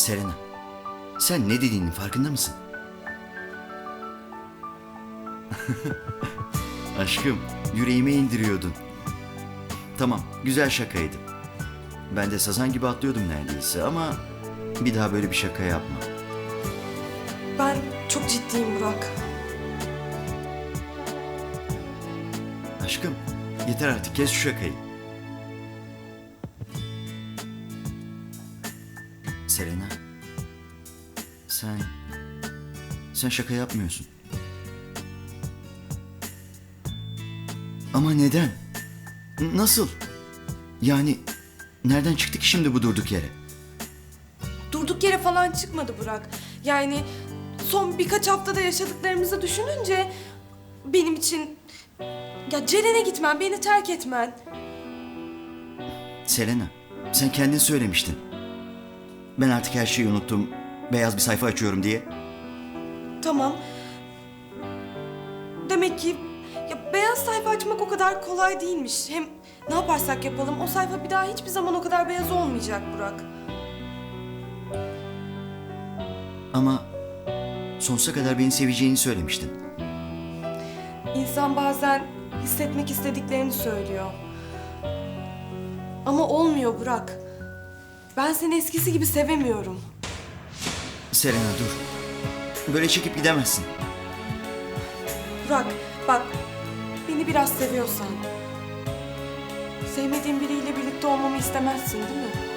Serena, sen ne dediğinin farkında mısın? Aşkım, yüreğime indiriyordun. Tamam, güzel şakaydı. Ben de sazan gibi atlıyordum neredeyse ama bir daha böyle bir şaka yapma. Ben çok ciddiyim Burak. Aşkım, yeter artık kes şu şakayı. Selena, sen, sen şaka yapmıyorsun. Ama neden? Nasıl? Yani nereden çıktı ki şimdi bu durduk yere? Durduk yere falan çıkmadı Burak. Yani son birkaç haftada yaşadıklarımızı düşününce benim için ya Ceren'e gitmen, beni terk etmen. Selena, sen kendin söylemiştin. Ben artık her şeyi unuttum. Beyaz bir sayfa açıyorum diye. Tamam. Demek ki ya beyaz sayfa açmak o kadar kolay değilmiş. Hem ne yaparsak yapalım o sayfa bir daha hiçbir zaman o kadar beyaz olmayacak Burak. Ama sonsuza kadar beni seveceğini söylemiştin. İnsan bazen hissetmek istediklerini söylüyor. Ama olmuyor Burak. Ben seni eskisi gibi sevemiyorum. Selena dur. Böyle çekip gidemezsin. Burak bak beni biraz seviyorsan sevmediğin biriyle birlikte olmamı istemezsin değil mi?